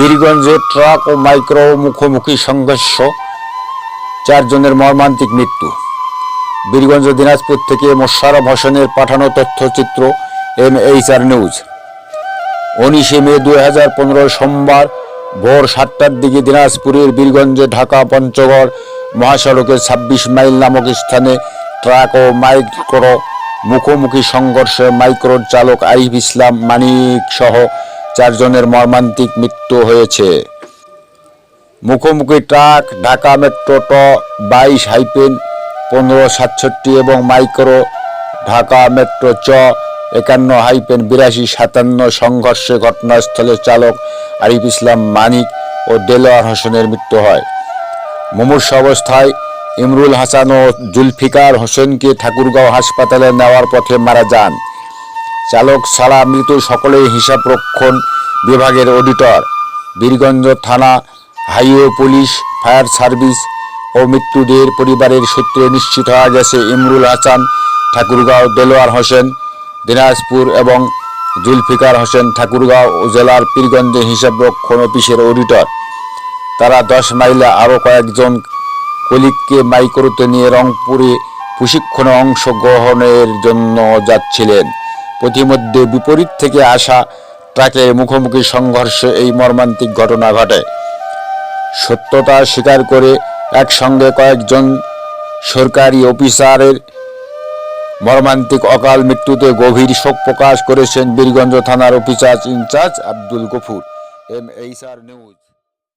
বীরগঞ্জে truck ও micro মুখোমুখি সংঘর্ষ, চারজনের মর্মান্তিক মৃত্যু। বীরগঞ্জ, দিনাজপুর থেকে মোশারফ হোসেনের পাঠানো তথ্যচিত্র এম এইচ আর নিউজ। উনিশে মে দুই হাজার পনেরো সোমবার ভোর সাতটার দিকে দিনাজপুরের বীরগঞ্জে, ঢাকা, পঞ্চগড় মহাসড়কের ছাব্বিশ মাইল নামক স্থানে ট্রাক ও মাইক্রো মুখোমুখি সংঘর্ষে মাইক্রোর চালক আইফ ইসলাম মানিক সহ চারজনের মর্মান্তিক মৃত্যু হয়েছে। মুখোমুখি ট্রাক, ঢাকা মেট্রো ট, বাইশ হাইপেন, পনেরো সাতষট্টি এবং মাইক্রো, ঢাকা মেট্রো চ, একান্ন হাইপেন, বিরাশি সাতান্ন সংঘর্ষে ঘটনাস্থলে চালক আরিফ ইসলাম মানিক ও দেলোয়ার হোসেনের মৃত্যু হয়। মুমূর্ষ অবস্থায় ইমরুল হাসান ও জুলফিকার হোসেনকে ঠাকুরগাঁও হাসপাতালে নেওয়ার পথে মারা যান। চালক ছাড়া মৃত সকলেই হিসাব রক্ষণ বিভাগের অডিটর বীরগঞ্জ থানা, হাইওয়ে পুলিশ, ফায়ার সার্ভিস ও মৃত্যুদের পরিবারের সূত্রে নিশ্চিত হওয়া গেছে, ইমরুল হাসান, ঠাকুরগাঁও দেলোয়ার হোসেন, দিনাজপুর এবং জুলফিকার হোসেন ঠাকুরগাঁও জেলার পীরগঞ্জে হিসাব রক্ষণ অফিসের অডিটর তারা দশ মাইলে আরও কয়েকজন কলিককে মাইক্রোতে নিয়ে রংপুরে প্রশিক্ষণে অংশগ্রহণের জন্য যাচ্ছিলেন। প্রতিমধ্যে বিপরীত থেকে আসা ট্রাকের মুখোমুখি সংঘর্ষে এই মর্মান্তিক ঘটনা ঘটে। সত্যতা স্বীকার করে একসঙ্গে কয়েকজন সরকারি অফিসারের মর্মান্তিক অকাল মৃত্যুতে গভীর শোক প্রকাশ করেছেন বীরগঞ্জ থানার officer in charge Abdul Gafur. M H R news.